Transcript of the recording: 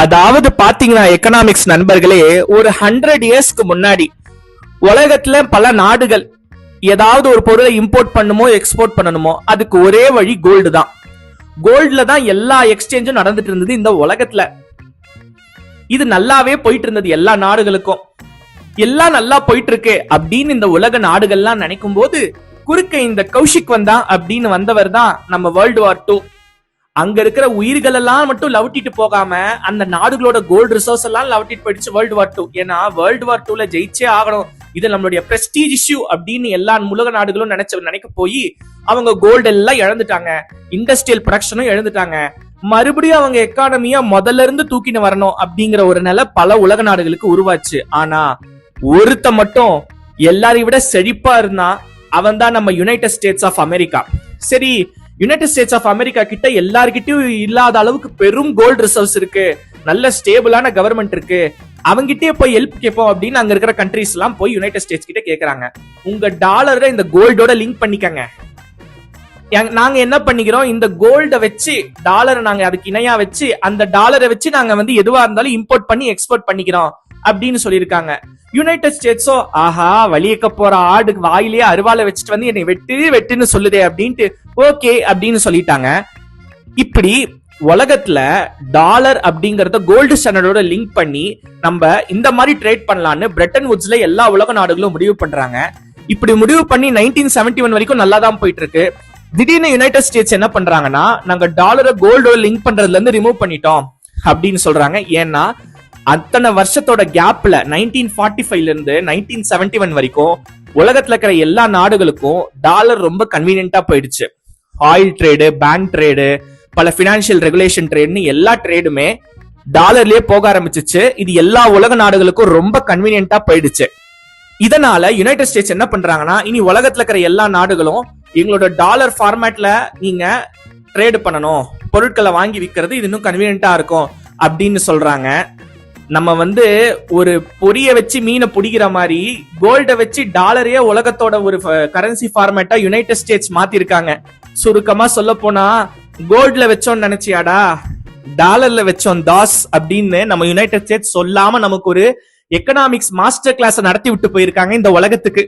அதாவது பாத்தீங்கன்னா எக்கனாமிக்ஸ் நண்பர்களே ஒரு ஹண்ட்ரட் இயர்ஸ்க்கு முன்னாடி உலகத்துல பல நாடுகள் ஏதாவது ஒரு பொருளை இம்போர்ட் பண்ணுமோ எக்ஸ்போர்ட் பண்ணணுமோ அதுக்கு ஒரே வழி கோல்டு தான். கோல்டுல தான் எல்லா எக்ஸ்சேஞ்சும் நடந்துட்டு இருந்தது இந்த உலகத்துல. இது நல்லாவே போயிட்டு இருந்தது எல்லா நாடுகளுக்கும். எல்லாம் நல்லா போயிட்டு இருக்கு அப்படின்னு இந்த உலக நாடுகள்லாம் நினைக்கும் போது குறுக்க இந்த கௌஷிக் வந்தா அப்படின்னு வந்தவர் தான் நம்ம வேர்ல்டு வார் டூ அங்க இருக்கிற உயிர்கள் எல்லாம் மட்டும் லவட்டிட்டு போகாம அந்த நாடுகளோட கோல்டு ரிசோர்ஸ் எல்லாம் லவட்டிட்டு போயிடுச்சு வேர்ல்டு வார் டூ ஏன்னா வேர்ல்டு வார் டூல ஜெயிச்சே ஆகணும். இது நம்மளுடைய பிரஸ்டீஜ் இஷ்யூ அப்படின்னு எல்லா உலக நாடுகளும் நினைச்ச நினைக்க போய் அவங்க கோல்டு எல்லாம் இழந்துட்டாங்க. இண்டஸ்ட்ரியல் ப்ரொடக்ஷனும் இழந்துட்டாங்க. மறுபடியும் அவங்க எக்கானமியா முதல்ல இருந்து தூக்கின்னு வரணும் அப்படிங்கிற ஒரு நிலை பல உலக நாடுகளுக்கு உருவாச்சு. ஆனா ஒருத்த மட்டும் எல்லாரையும் விட செழிப்பா இருந்தா அவன் தான் நம்ம யுனைடெட் ஸ்டேட்ஸ் ஆஃப் அமெரிக்கா சரி யுனைடெட் ஸ்டேட்ஸ் ஆஃப் அமெரிக்கா கிட்ட எல்லார்கிட்டயும் இல்லாத அளவுக்கு பெரும் கோல்டு ரிசர்வ்ஸ் இருக்கு. நல்ல ஸ்டேபிளான கவர்மெண்ட் இருக்கு. அவங்கிட்டே போய் ஹெல்ப் கேட்போம் அப்படின்னு அங்க இருக்கிற கண்ட்ரிஸ் எல்லாம் போய் யுனைடெட் ஸ்டேட்ஸ் கிட்ட கேக்குறாங்க. உங்க டாலரை இந்த கோல்டோட லிங்க் பண்ணிக்கங்க. நாங்க என்ன பண்ணிக்கிறோம்? இந்த கோல்ட வச்சு டாலரை நாங்க அதுக்கு இணையா வச்சு அந்த டாலரை வச்சு நாங்க வந்து எதுவா இருந்தாலும் இம்போர்ட் பண்ணி எக்ஸ்போர்ட் பண்ணிக்கிறோம். அப்படின்னு சொல்லியிருக்காங்க. யுனைடெட் ஸ்டேட்ஸோ ஆஹா வலியக்க போற ஆடு வாயிலேயே அருவாலை வச்சுட்டு வந்து என்னை வெட்டு வெட்டுன்னு சொல்லுதே அப்படின்ட்டு ஓகே அப்படின்னு சொல்லிட்டாங்க. இப்படி உலகத்துல டாலர் அப்படிங்கறத கோல்டு ஸ்டாண்டர்டோட லிங்க் பண்ணி நம்ம இந்த மாதிரி ட்ரேட் பண்ணலான்னு பிரிட்டன் வுட்ஸ்ல எல்லா உலக நாடுகளும் முடிவு பண்றாங்க. இப்படி முடிவு பண்ணி நைன்டீன் செவன்டி ஒன் வரைக்கும் நல்லா தான் போயிட்டு இருக்கு திடீர்னு யுனைடெட் ஸ்டேட்ஸ் என்ன பண்றாங்கன்னா நாங்க டாலரை கோல்டோட லிங்க் பண்றதுல இருந்து ரிமூவ் பண்ணிட்டோம் அப்படின்னு சொல்றாங்க. ஏன்னா அத்தனை வருஷத்தோட கேப்ல நைன்டீன் ஃபார்ட்டி ஃபைவ்ல இருந்து நைன்டீன் செவன்டி ஒன் வரைக்கும் உலகத்துல இருக்கிற எல்லா நாடுகளுக்கும் டாலர் ரொம்ப கன்வீனியன்டா போயிடுச்சு. ஆயில் ட்ரேடு பேங்க் ட்ரேடு பல பினான்சியல் ரெகுலேஷன் ட்ரேடுன்னு எல்லா ட்ரேடுமே டாலர்லயே போக ஆரம்பிச்சிச்சு. இது எல்லா உலக நாடுகளுக்கும் ரொம்ப கன்வீனியன்டா போயிடுச்சு. இதனால யுனைடெட் ஸ்டேட்ஸ் என்ன பண்றாங்கன்னா இனி உலகத்துல இருக்கிற எல்லா நாடுகளும் எங்களோட டாலர் ஃபார்மேட்ல நீங்க ட்ரேடு பண்ணணும். பொருட்களை வாங்கி விற்கிறது இது இன்னும் கன்வீனியன்டா இருக்கும் அப்படின்னு சொல்றாங்க. நம்ம வந்து ஒரு பொரிய வச்சு மீனை பிடிக்கிற மாதிரி கோல்ட வச்சு டாலரையே உலகத்தோட ஒரு கரன்சி ஃபார்மேட்டா யுனைடெட் ஸ்டேட்ஸ் மாத்திருக்காங்க. சுருக்கமா சொல்ல போனா கோல்ட்ல வச்சோம்னு நினைச்சியாடா? டாலர்ல வச்சோம் தாஸ் அப்படின்னு நம்ம யுனைடெட் ஸ்டேட்ஸ் சொல்லாம நமக்கு ஒரு எக்கனாமிக்ஸ் மாஸ்டர் கிளாஸ் நடத்தி விட்டு போயிருக்காங்க இந்த உலகத்துக்கு.